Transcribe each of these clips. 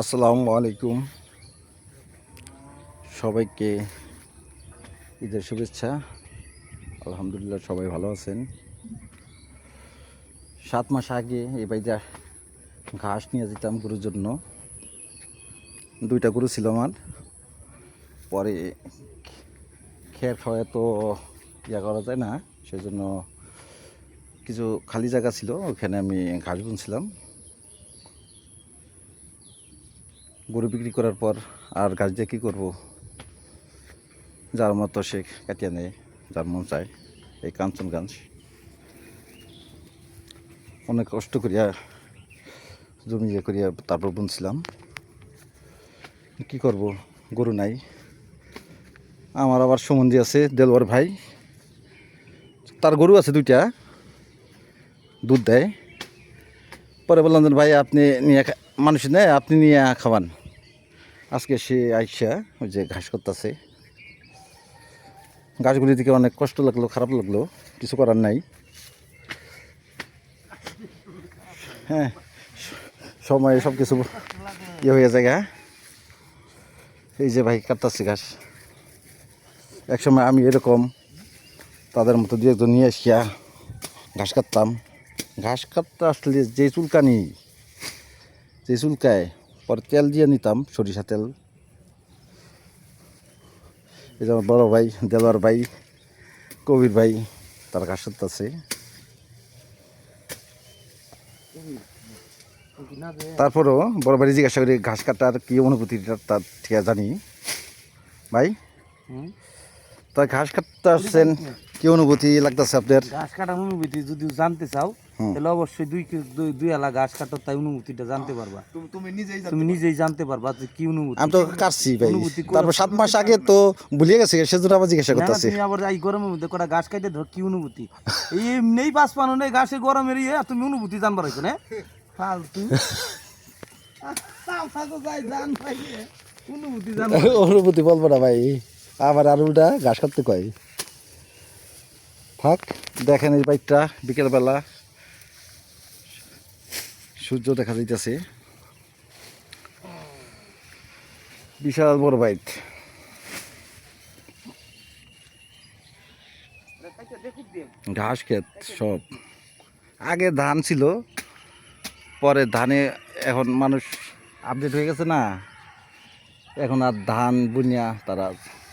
আসসালামু আলাইকুম। সবাইকে ঈদের শুভেচ্ছা। আলহামদুলিল্লাহ সবাই ভালো আছেন। সাত মাস আগে এই বাইজা ঘাস নিয়ে যেতাম গরুর জন্য। দুইটা গরু ছিল আমার। পরে খের খাওয়া তো ইয়া করা যায় না, সেজন্য কিছু খালি জায়গা ছিল, ওখানে আমি ঘাস বুনছিলাম। গরু বিক্রি করার পর আর গাছ দিয়ে কী করব? যার মতো সে কাটিয়ে নেয়, যার মন চায়, এই কাঞ্চন গাছ। অনেক কষ্ট করিয়া, জমি ইয়ে করিয়া তারপর বুনছিলাম। কি করব? গরু নাই। আমার আবার সম্বন্ধী আছে দেলওয়ার ভাই। তার গরু আছে দুইটা। দুধ দেয়। পরে বললাম ভাই, আপনি নিয়ে মানুষ নেয়, আপনি নিয়ে খাওয়ান। আজকে সে আইসা ওই যে ঘাস করতেছে। গাছগুলি থেকে অনেক কষ্ট লাগল, খারাপ লাগল, কিছু করার নাই। হ্যাঁ সময় সব কিছু ইয়ে হয়ে যায় গা। এই যে ভাই কাটতাছে ঘাস। একসময় আমি এরকম তাদের মতো দু একজন নিয়ে আসিয়া ঘাস কাটতাম। ঘাস কাটতে আসলে যে চুলকানি, যে চুলকায় পরে তেল দিয়ে নিতাম সরিষা তেল। এই যে আমার বড় ভাই দেলোয়ার ভাই কবির ভাই তার ঘাস আছে। তারপরও বড় ভাই জিজ্ঞাসা করি ঘাস কাটার কি অনুভূতিটা তার ঠিক জানি? ভাই? তা ঘাস কাটতে আসছেন কি অনুভূতি লাগতেছে আপনার? ঘাস কাটার অনুভূতি যদি জানতে চাও তাহলে অবশ্যই দুই দুই- ঘাস কাটার তাই অনুভূতিটা জানতে পারবা। তুমি নিজেই তুমি নিজেই জানতে পারবা যে কি অনুভূতি। আমি তো কাটছি ভাই। তারপর সাত মাস আগে তো ভুলিয়ে গেছে সেজন্য আবার জিজ্ঞাসা করতেছি। তুমি আবার এই গরমের মধ্যে কটা ঘাস কাটে ধর কি অনুভূতি? এই এমনি বাস পানো নেই ঘাসে গরমের ইয়ে তুমি অনুভূতি জানবার হইছো না? ফালতু। অনুভূতি বলব না ভাই। আবার আর উল্টা ঘাস কাটতে কয়। থাক, দেখেন এই বাইকটা বিকেলবেলা সূর্য দেখা যাইতেছে। বিশাল বড় বাইক। ঘাস ক্ষেত সব। আগে ধান ছিল, পরে ধানে এখন মানুষ আপডেট হয়ে গেছে না। এখন আর ধান, বুনিয়া তারা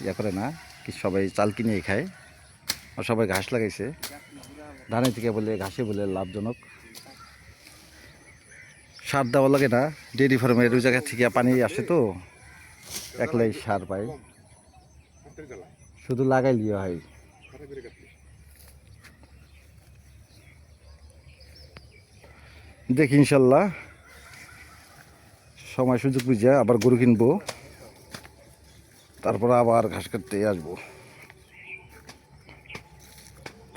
ইয়ে করে না, কি সবাই চাল কিনে খায়। সবাই ঘাস লাগাইছে। ধানের থেকে বলে ঘাসে বলে লাভজনক। সার দেওয়া লাগে না ডেয়ারি ফার্মের ওই জায়গা থেকে পানি আসে তো, একলাই সার পাই। শুধু লাগাই লিয়ে হয়। দেখি ইনশাল্লাহ। সময় সুযোগ বুঝে আবার গরু কিনবো, তারপর আবার ঘাস কাটতে আসব।